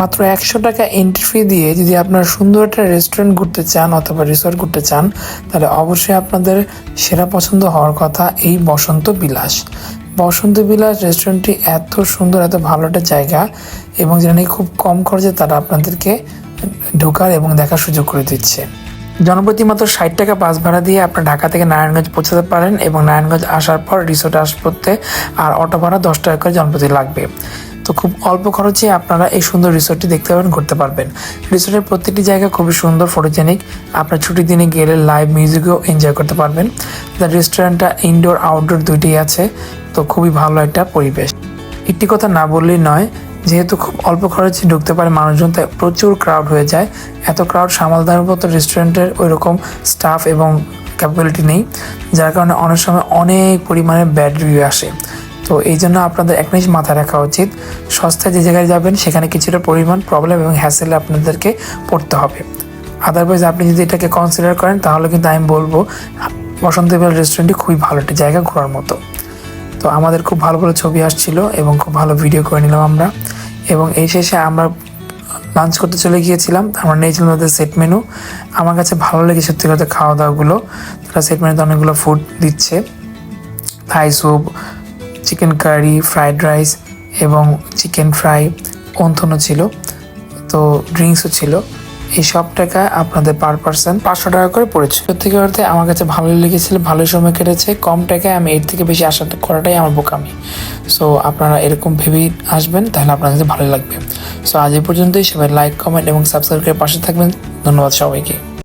মাত্র একশো টাকা এন্ট্রি ফি দিয়ে যদি আপনারা সুন্দর একটা রেস্টুরেন্ট ঘুরতে চান অথবা রিসর্ট ঘুরতে চান, তাহলে অবশ্যই আপনাদের সেরা পছন্দ হওয়ার কথা এই বসন্ত বিলাস। বসন্ত বিলাস রেস্টুরেন্টটি এত সুন্দর, এত ভালো একটা জায়গা এবং যেখানে খুব কম খরচে তারা আপনাদেরকে ঢোকার এবং দেখার সুযোগ করে দিচ্ছে। জনপ্রতি মাত্র ষাট টাকা বাস ভাড়া দিয়ে আপনার ঢাকা থেকে নারায়ণগঞ্জ পৌঁছাতে পারেন এবং নারায়ণগঞ্জ আসার পর রিসোর্টে আস করতে আর অটো ভাড়া দশ টাকা করে জনপ্রতি লাগবে। তো খুব অল্প খরচে আপনারা এই সুন্দর রিসোর্টটি দেখতে পাবেন, ঘুরতে পারবেন। রিসোর্টের প্রত্যেকটি জায়গা খুবই সুন্দর ফটোজেনিক আপনার ছুটির দিনে গেলে লাইভ মিউজিকও এনজয় করতে পারবেন। দ্য রেস্টুরেন্টটা ইনডোর আউটডোর দুইটাই আছে, তো খুবই ভালো একটা পরিবেশ। একটি কথা না বললেই নয় যেহেতু খুব অল্প খরচে ঢুকতে পারে মানুষজন, তাই প্রচুর ক্রাউড হয়ে যায়। এত ক্রাউড সামাল দেওয়ার মতো রেস্টুরেন্টের ওই রকম স্টাফ এবং ক্যাপাবিলিটি নেই, যার কারণে অনেক সময় অনেক পরিমাণে ব্যাড রিভিউ আসে। তো এই জন্য আপনাদের এক জিনিস মাথায় রাখা উচিত, সস্তায় যে জায়গায় যাবেন, সেখানে কিছুটা পরিমাণ প্রবলেম এবং হ্যাসেলে আপনাদেরকে পড়তে হবে। আদারওয়াইজ আপনি যদি এটাকে কনসিডার করেন, তাহলে কিন্তু আমি বলব, বসন্ত রেস্টুরেন্টটি খুবই ভালো একটা জায়গা ঘোরার মতো। তো আমাদের খুব ভালো ভালো ছবি আসছিল এবং খুব ভালো ভিডিও করে নিলাম আমরা। এবং এই শেষে আমরা লাঞ্চ করতে চলে গিয়েছিলাম। আমরা নিয়েছিলাম তাদের সেট মেনু আমার কাছে ভালো লেগে সত্যি কথা খাওয়া দাওয়াগুলো তারা সেট মেনুতে অনেকগুলো ফুড দিচ্ছে। Thai soup chicken curry fried rice এবং চিকেন ফ্রাই অন্থনও ছিল। তো ড্রিঙ্কসও ছিল। এই সব টাকা আপনাদের পার পার্সন পাঁচশো টাকা করে পড়েছে। সত্যি অর্থে আমার কাছে ভালোই লেগেছিল ভালো সময় কেটেছে। কম টাকায় আমি এর থেকে বেশি আশা করাটাই আমার বোকামি। সো আপনারা এরকম ভেবেই আসবেন, তাহলে আপনার কাছে ভালো লাগবে। সো আজ এই পর্যন্তই। সবাই লাইক কমেন্ট এবং সাবস্ক্রাইব করে পাশে থাকবেন। ধন্যবাদ সবাইকে।